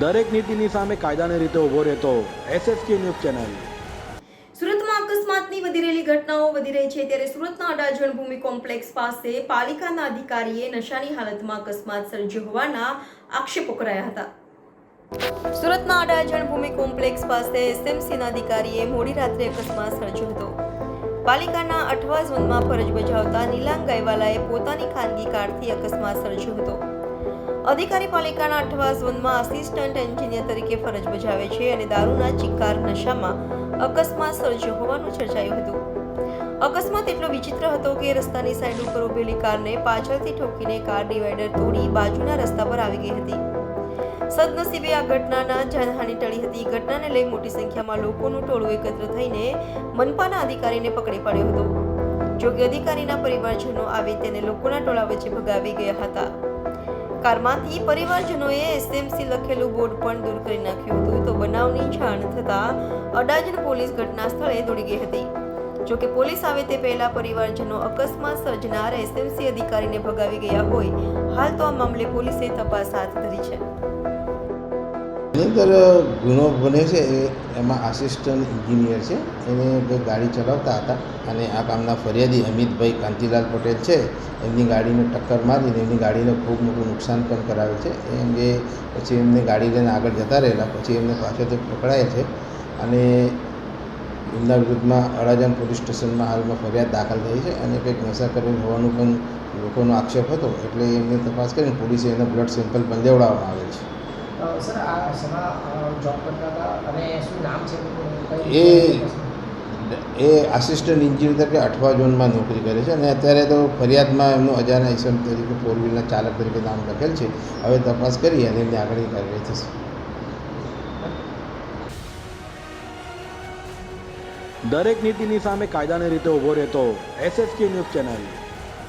દરેક નીતિની સામે કાયદાની રીતે ઊભો રહેતો એસએસકે ન્યૂઝ ચેનલ. સુરતમાં અકસ્માતની વધી રહેલી ઘટનાઓ વધી રહી છે ત્યારે સુરતના અડાજણ ભૂમિ કોમ્પ્લેક્સ પાસે પાલિકાના અધિકારીએ નશાની હાલતમાં અકસ્માત સર્જ્યો હોવાના આક્ષેપો કરાયા હતા. સુરતના અડાજણ ભૂમિ કોમ્પ્લેક્સ પાસે એસએમસીના અધિકારીએ મોડી રાત્રે અકસ્માત સર્જ્યો હતો. પાલિકાના અઠવા ઝોનમાં ફરજ બજાવતા નીલાંગ ગાયવાલાએ પોતાની ખાનગી કારથી અકસ્માત સર્જ્યો હતો. અધિકારી પાલિકાના અઠવા ઝોનમાં આસિસ્ટન્ટ એન્જિનિયર તરીકે ફરજ બજાવે છે અને દારૂના ચિક્કાર નશામાં અકસ્માત સર્જ્યો હોવાનું ચર્ચાયું હતું. અકસ્માત એટલો વિચિત્ર હતો કે રસ્તાની સાઈડ ઉપર ઉભેલી કારને પાછળથી ઠોકીને કાર ડિવાઈડર તોડી બાજુના રસ્તા પર આવી ગઈ હતી. સદનસીબે આ ઘટનાના જાનહાનિ ટળી હતી. ઘટનાને લઈ મોટી સંખ્યામાં લોકોનું ટોળું એકત્ર થઈને મનપાના અધિકારીને પકડી પાડ્યો હતો. જોકે અધિકારીના પરિવારજનો આવી તેને લોકોના ટોળા વચ્ચે ભગાવી ગયા હતા. કારમાંથી પરિવારજનોએ એસએમસી લખેલું બોર્ડ પણ દૂર કરી નાખ્યું હતું. તો બનાવની જાણ થતાં અડાજણ પોલીસ ઘટના સ્થળે દોડી ગઈ હતી. જોકે પોલીસ આવે તે પહેલા પરિવારજનો અકસ્માત સર્જનાર એસએમસી અધિકારીને ભગાવી ગયા હોય. હાલ તો આ મામલે પોલીસે તપાસ હાથ ધરી છે. એની અંદર ગુનો બને છે એ એમાં આસિસ્ટન્ટ એન્જિનિયર છે. એને બે ગાડી ચલાવતા હતા અને આ કામના ફરિયાદી અમિતભાઈ કાંતિલાલ પટેલ છે. એમની ગાડીને ટક્કર મારીને એમની ગાડીને ખૂબ મોટું નુકસાન પણ કરાવે છે. એ અંગે પછી એમને ગાડી લઈને આગળ જતા રહેલા, પછી એમને પાછળથી પકડાય છે અને એમના વિરુદ્ધમાં અડાજણ પોલીસ સ્ટેશનમાં હાલમાં ફરિયાદ દાખલ થઈ છે અને કંઈક નશા કરેલ હોવાનું પણ લોકોનો આક્ષેપ હતો એટલે એમને તપાસ કરીને પોલીસે એના બ્લડ સેમ્પલ પણ લેવડાવવામાં આવેલ છે. સર આ શેમાં જોબ કરતા હતા? અને શું નામ છે એ એ આસિસ્ટન્ટ ઇન્જિનિયર તરીકે અઠવા ઝોનમાં નોકરી કરે છે અને અત્યારે તો ફરિયાદમાં એમનું અજાણા ઇસમ તરીકે ફોર વ્હીલના ચાલક તરીકે નામ લખેલ છે. હવે તપાસ કરી અને એમની આગળની કાર્યવાહી થશે. દરેક નીતિની સામે કાયદાની રીતે ઊભો રહેતો એસએસકે ન્યૂઝ ચેનલ